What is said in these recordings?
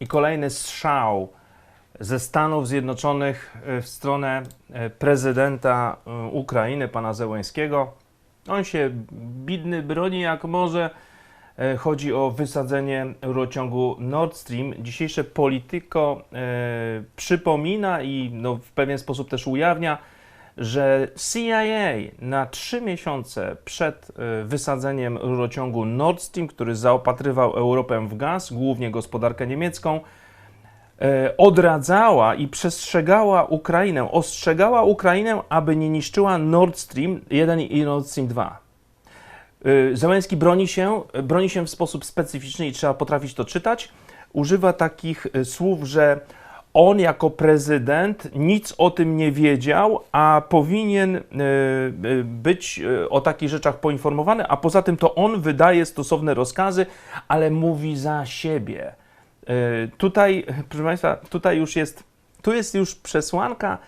i kolejny strzał ze Stanów Zjednoczonych e, w stronę e, prezydenta e, Ukrainy, pana Zełęskiego. On się bidny broni jak może. Chodzi o wysadzenie rurociągu Nord Stream. Dzisiejsze Polityko przypomina i no, w pewien sposób też ujawnia, że CIA na trzy miesiące przed e, wysadzeniem rurociągu Nord Stream, który zaopatrywał Europę w gaz, głównie gospodarkę niemiecką, e, odradzała i przestrzegała Ukrainę, ostrzegała Ukrainę, aby nie niszczyła Nord Stream 1 i Nord Stream 2. Y, Zełenski broni się, broni się w sposób specyficzny i trzeba potrafić to czytać. Używa takich y, słów, że on jako prezydent nic o tym nie wiedział, a powinien y, y, być y, o takich rzeczach poinformowany, a poza tym to on wydaje stosowne rozkazy, ale mówi za siebie. Tutaj, proszę Państwa, tutaj już jest, tu jest już przesłanka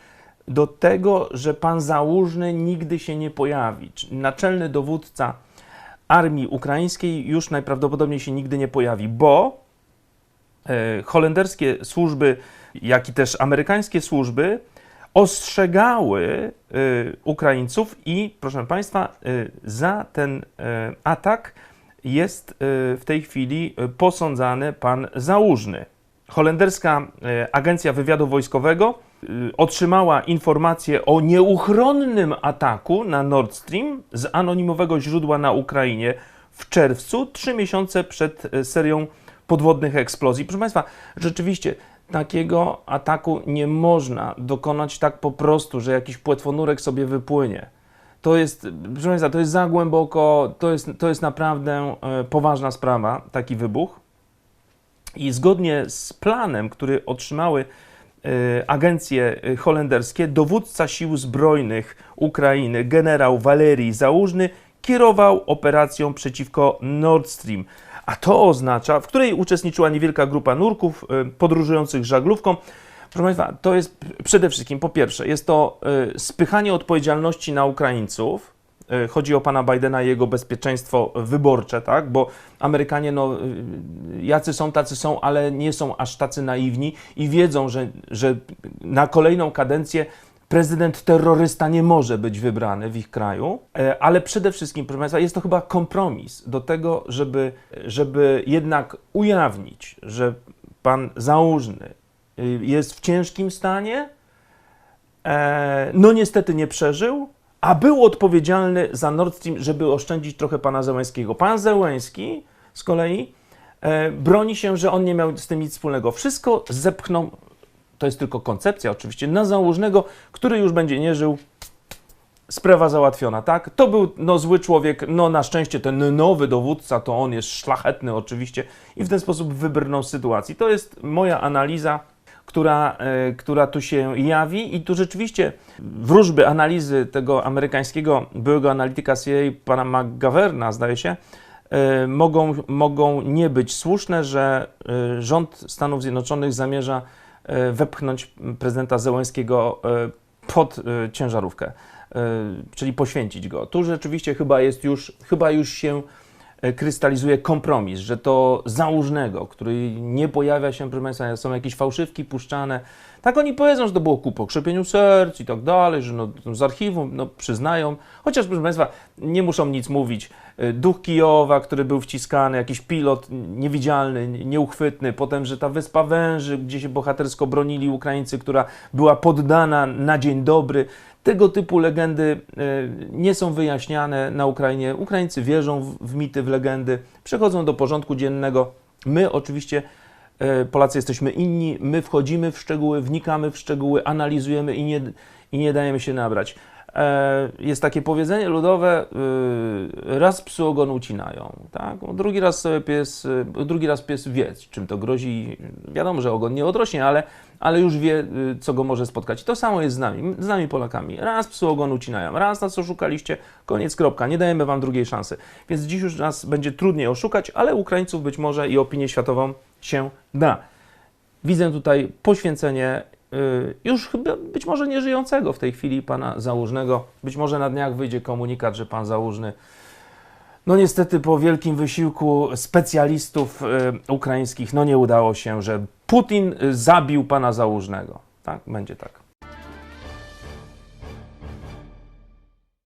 do tego, że pan Załużny nigdy się nie pojawi. Naczelny dowódca armii ukraińskiej już najprawdopodobniej się nigdy nie pojawi, bo e, holenderskie służby, jak i też amerykańskie służby ostrzegały e, Ukraińców i, proszę Państwa, e, za ten e, atak jest e, w tej chwili e, posądzany pan Załużny. Holenderska e, Agencja Wywiadu Wojskowego e, otrzymała informację o nieuchronnym ataku na Nord Stream z anonimowego źródła na Ukrainie w czerwcu, trzy miesiące przed e, serią podwodnych eksplozji. Proszę Państwa, rzeczywiście takiego ataku nie można dokonać tak po prostu, że jakiś płetwonurek sobie wypłynie. To jest, proszę Państwa, to jest za głęboko, to jest, to jest naprawdę e, poważna sprawa, taki wybuch. I zgodnie z planem, który otrzymały e, agencje e, holenderskie, dowódca sił zbrojnych Ukrainy, generał Walerii Załużny, kierował operacją przeciwko Nord Stream. A to oznacza, w której uczestniczyła niewielka grupa nurków e, podróżujących żaglówką. Proszę Państwa, to jest przede wszystkim, po pierwsze, jest to e, spychanie odpowiedzialności na Ukraińców. E, Chodzi o pana Bidena i jego bezpieczeństwo wyborcze, tak? Bo Amerykanie, no, y, jacy są, tacy są, ale nie są aż tacy naiwni i wiedzą, że, że na kolejną kadencję prezydent terrorysta nie może być wybrany w ich kraju, E, ale przede wszystkim, proszę Państwa, jest to chyba kompromis do tego, żeby, żeby jednak ujawnić, że pan Załużny y, jest w ciężkim stanie, e, no niestety nie przeżył, a był odpowiedzialny za Nord Stream, żeby oszczędzić trochę pana Zełęskiego. Pan Zełęski z kolei e, broni się, że on nie miał z tym nic wspólnego. Wszystko zepchnął, to jest tylko koncepcja oczywiście, na Załużnego, który już będzie nie żył, sprawa załatwiona, tak? To był no, zły człowiek, no na szczęście ten nowy dowódca, to on jest szlachetny oczywiście i w ten sposób wybrnął z sytuacji. To jest moja analiza, która, e, która tu się jawi i tu rzeczywiście wróżby analizy tego amerykańskiego byłego analityka CIA, pana McGaverna, zdaje się, e, mogą, mogą nie być słuszne, że e, rząd Stanów Zjednoczonych zamierza wepchnąć prezydenta Zełenskiego e, pod e, ciężarówkę, e, czyli poświęcić go. Tu rzeczywiście chyba jest już, chyba już się e, krystalizuje kompromis, że to załużnego, który nie pojawia się, proszę Państwa, są jakieś fałszywki puszczane. Tak oni powiedzą, że to było ku pokrzepieniu serc i tak dalej, że no, z archiwum no, przyznają. Chociaż, proszę Państwa, nie muszą nic mówić. E, Duch Kijowa, który był wciskany, jakiś pilot niewidzialny, nieuchwytny, potem, że ta Wyspa Węży, gdzie się bohatersko bronili Ukraińcy, która była poddana na dzień dobry. Tego typu legendy e, nie są wyjaśniane na Ukrainie. Ukraińcy wierzą w, mity, w legendy, przechodzą do porządku dziennego. My oczywiście, e, Polacy jesteśmy inni, my wchodzimy w szczegóły, wnikamy w szczegóły, analizujemy i nie, i nie dajemy się nabrać. E, Jest takie powiedzenie ludowe, y, raz psu ogon ucinają, tak? drugi raz sobie pies, y, drugi raz pies wie, czym to grozi. Wiadomo, że ogon nie odrośnie, ale, ale już wie, y, co go może spotkać. I to samo jest z nami, z nami Polakami. Raz psu ogon ucinają, raz nas oszukaliście, koniec, kropka, nie dajemy wam drugiej szansy. Więc dziś już nas będzie trudniej oszukać, ale Ukraińców być może i opinię światową się da. Widzę tutaj poświęcenie już chyba być może nieżyjącego w tej chwili pana Załużnego. Być może na dniach wyjdzie komunikat, że pan Załużny No niestety po wielkim wysiłku specjalistów y, ukraińskich, no nie udało się, że Putin y, zabił pana Załużnego. Tak, będzie tak.